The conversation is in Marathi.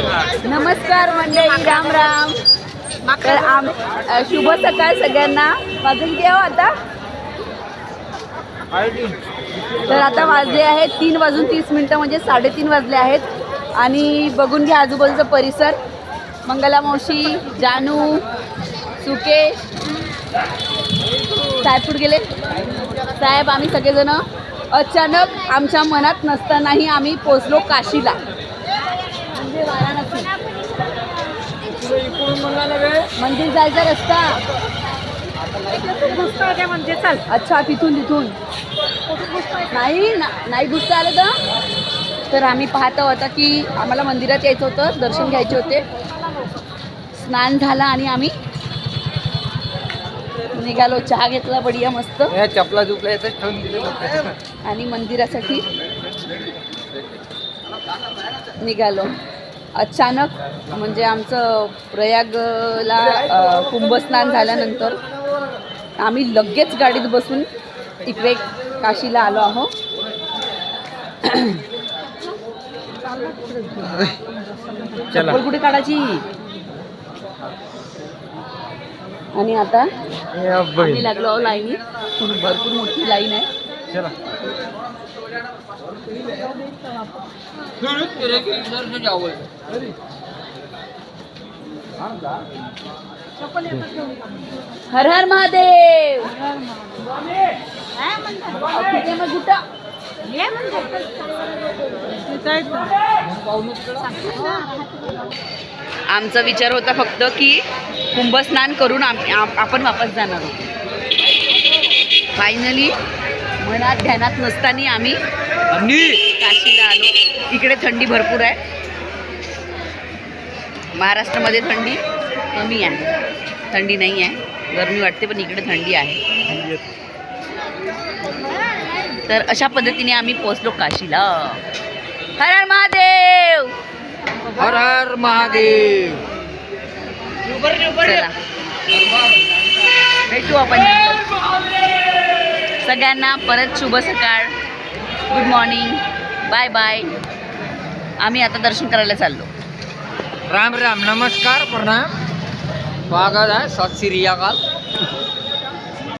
नमस्कार मंडळी राम राम. तर आम शुभ सकाळ सगळ्यांना. वाजून घ्या हो आता. तर आता वाजले आहेत तीन वाजून तीस मिनटं म्हणजे साडेतीन वाजले आहेत. आणि बघून घ्या आजूबाजूचा परिसर. मंगला मावशी जानू सुके साहेब गेले? साहेब आम्ही सगळेजण अचानक आमच्या मनात नसतानाही आम्ही पोचलो काशीला. मंदिर जायचा रस्ता? म्हणजे चल अच्छा तिथून तिथून. नाही ना- नाही घुसता आलं तर? तर आम्ही पाहत होता की आम्हाला मंदिरात यायचं होतं दर्शन घ्यायचे होते. स्नान झालं आणि आम्ही निघालो. चहा घेतला बढिया मस्त. चपला चुपला येतच ठेवून दिले आणि मंदिरासाठी निघालो. अचानक म्हणजे आमचं प्रयागला कुंभस्नान झाल्यानंतर आम्ही लगेच गाडीत बसून इकडे काशीला आलो आहोत चला. चप्पल कुठे काढायची? आणि आता लागलो लाईनी भरपूर मोठी लाईन आहे. चला. हर हर महादेव! आमचा विचार होता फक्त की कुंभस्नान करून आपण वापस जाणार आहोत. फायनली मनात ध्यानात नसताना आम्ही काशीला आलो. इकडे थंडी भरपूर आहे. महाराष्ट्रामध्ये थंडी कमी आहे. थंडी नाही आहे. गरमी वाटते पण इकडे थंडी आहे. तर अशा पद्धतीने आम्ही पोचलो काशीला. हर हर महादेव! हर हर महादेव! चला. भेटू आपण सगळ्यांना परत शुभ सकाळ. गुड मॉर्निंग बाय बाय आम्ही आता दर्शन करायला चाललो. राम राम. नमस्कार प्रणाम स्वागत आहे सत श्री अकाल.